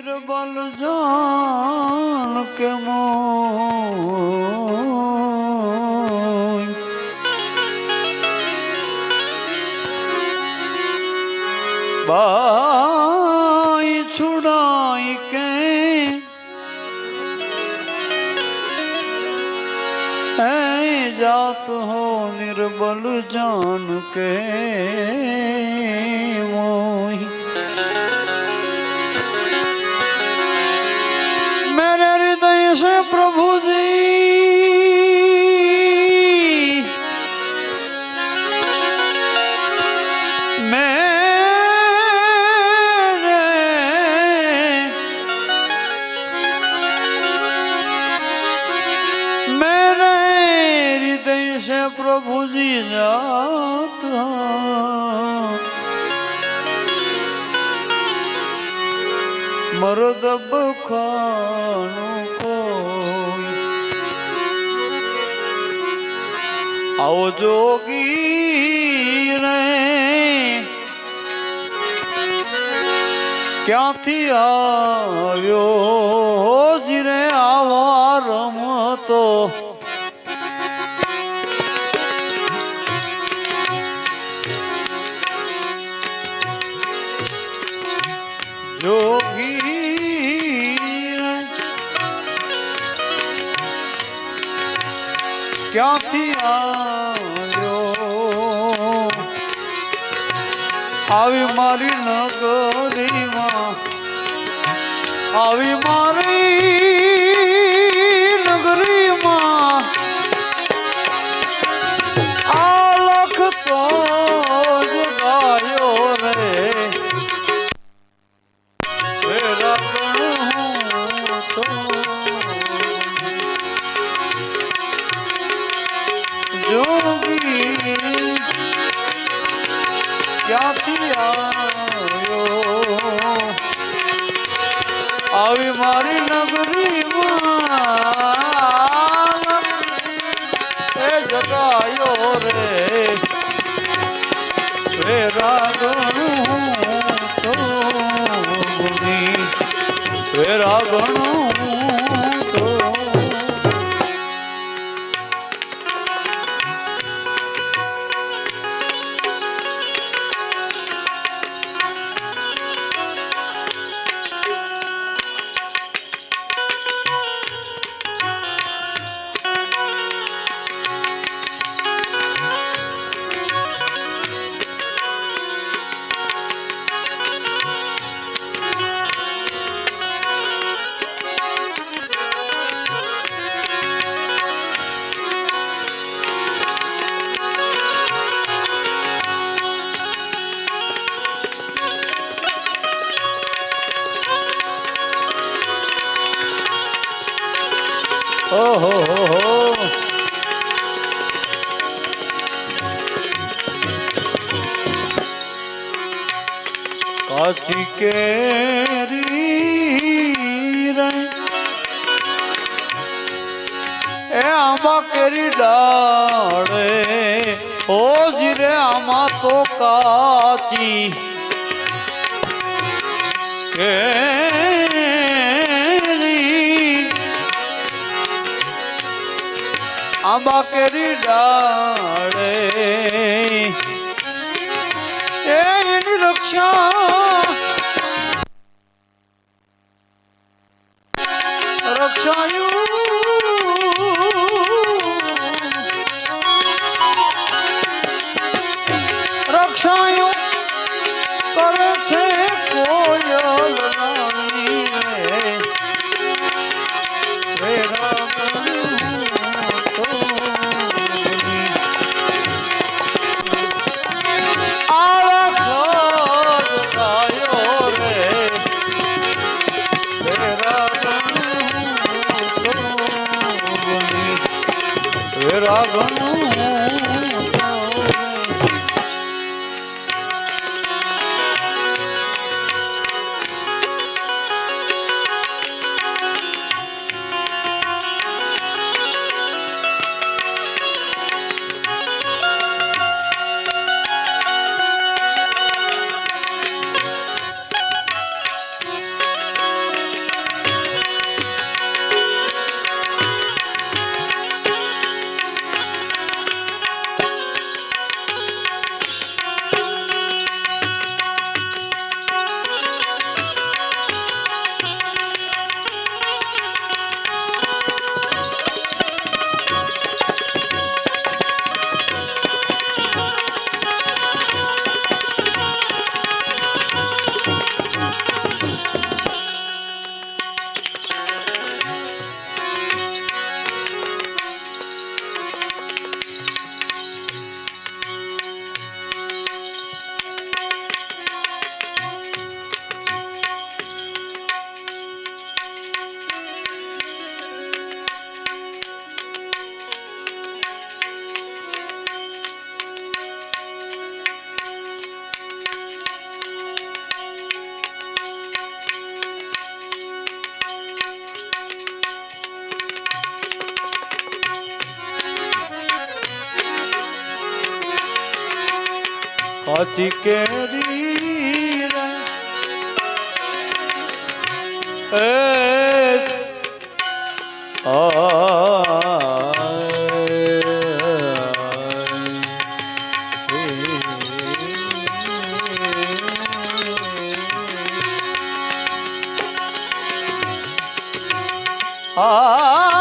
নির্বল জন কেম by ছুড়াই কে? হো নির্বল জন কে মই? મરદ બખાનું કોઈ. આવો જોગી રે. ક્યાંથી આવ્યો જ રે આવો? આવી મારી નગરીમાં આવી મારી ઓહો, હો હો. કાચી કેરી એ આમાં કેરી ડાળે. ઓ જીરે આમાં તો કાચી. કેરી આંબા કેરી ડાળે એની રક્ષા গগন નથી કેરી આ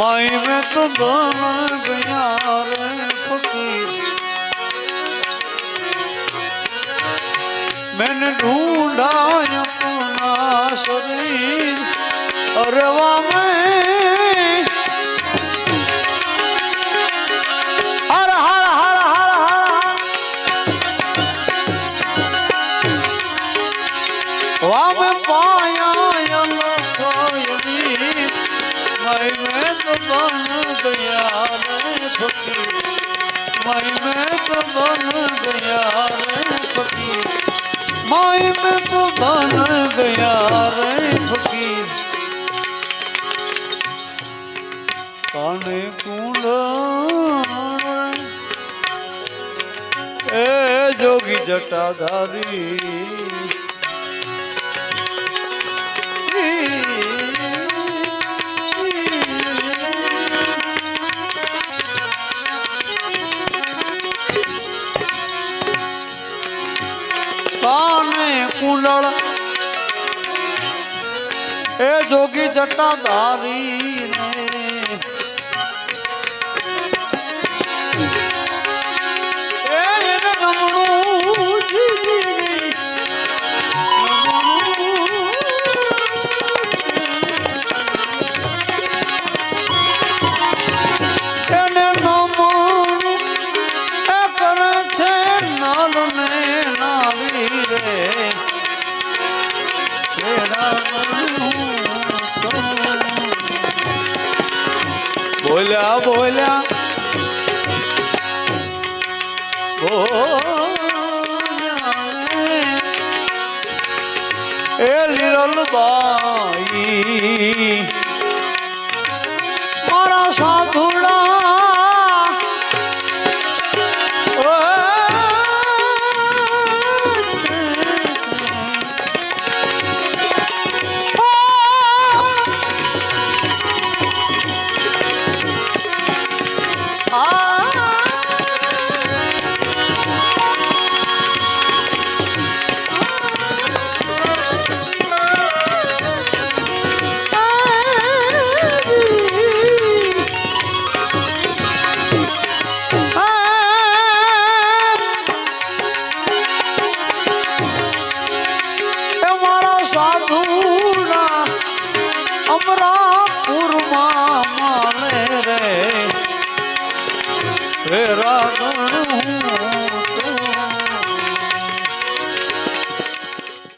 माई में तो बन गया रे फकीर मैंने ढूंढा अपना शरीर अरे वाह માયણ તો બન ગયા રે ફકીર. કાને કુંડ એ જોગી જટાધારી. જટાધારી વિરલબાઈ મારા સાધુ